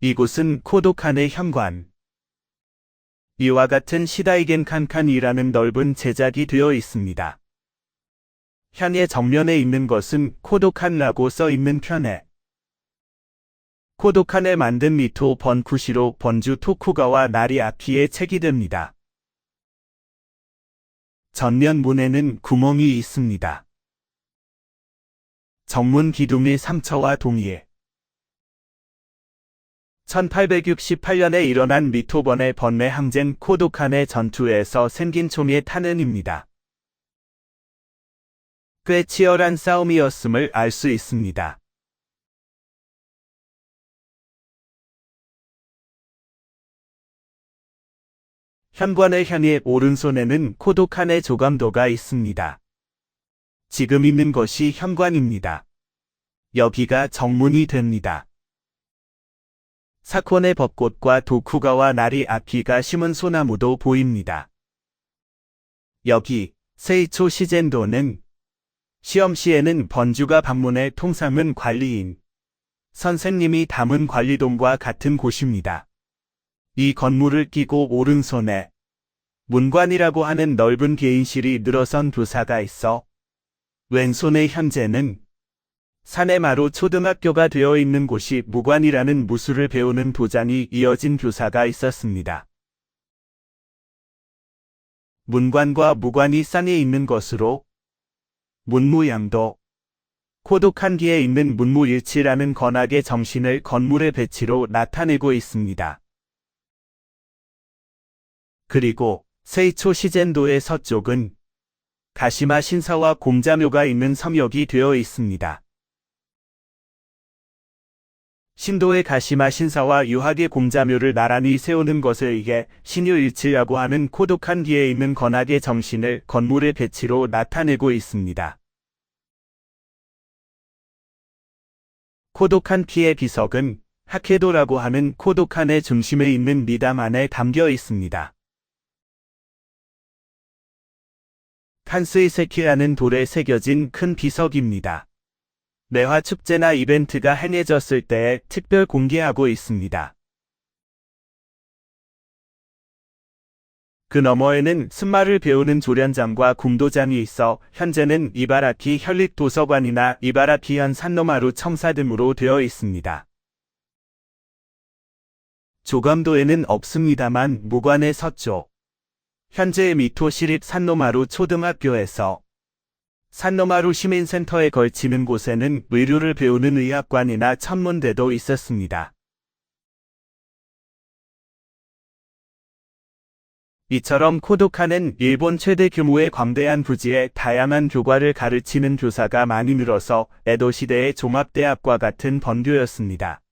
이곳은 코도칸의 현관. 이와 같은 시다이겐 칸칸이라는 넓은 제작이 되어 있습니다. 현의 정면에 있는 것은 코도칸라고 써 있는 편에 코도칸을 만든 미토 번쿠시로 번주 토쿠가와 나리 아키의 책이 됩니다. 전면 문에는 구멍이 있습니다. 정문 기둥의 상처와 동의에 1868년에 일어난 미토번의 번뇌 항쟁 코도칸의 전투에서 생긴 총의 탄은입니다. 꽤 치열한 싸움이었음을 알 수 있습니다. 현관의 현의 오른손에는 코도칸의 조감도가 있습니다. 지금 있는 것이 현관입니다. 여기가 정문이 됩니다. 사콘의 벚꽃과 도쿠가와 나리 아키가 심은 소나무도 보입니다. 여기 세이초 시젠도는 시험 시에는 번주가 방문해 통삼은 관리인 선생님이 담은 관리동과 같은 곳입니다. 이 건물을 끼고 오른손에 문관이라고 하는 넓은 개인실이 늘어선 교사가 있어 왼손에 현재는 사내마루 초등학교가 되어 있는 곳이 무관이라는 무술을 배우는 도장이 이어진 교사가 있었습니다. 문관과 무관이 쌍에 있는 것으로 문무양도 코독한기에 있는 문무일치라는 건학의 정신을 건물의 배치로 나타내고 있습니다. 그리고 세이초 시젠도의 서쪽은 가시마 신사와 공자묘가 있는 섬역이 되어 있습니다. 신도의 가시마 신사와 유학의 공자묘를 나란히 세우는 것을 이게 신유일치라고 하는 코독한 뒤에 있는 건학의 정신을 건물의 배치로 나타내고 있습니다. 코독한 피의 비석은 하케도라고 하는 코독한의 중심에 있는 미담 안에 담겨 있습니다. 칸스이세키라는 돌에 새겨진 큰 비석입니다. 매화 축제나 이벤트가 행해졌을 때 특별 공개하고 있습니다. 그 너머에는 승마를 배우는 조련장과 궁도장이 있어 현재는 이바라키 현립도서관이나 이바라키현 산노마루 청사 등으로 되어 있습니다. 조감도에는 없습니다만 무관의 서쪽, 현재의 미토 시립 산노마루 초등학교에서 산노마루 시민센터에 걸치는 곳에는 의료를 배우는 의학관이나 천문대도 있었습니다. 이처럼 코도카는 일본 최대 규모의 광대한 부지에 다양한 교과를 가르치는 교사가 많이 늘어서 에도 시대의 종합대학과 같은 번교였습니다.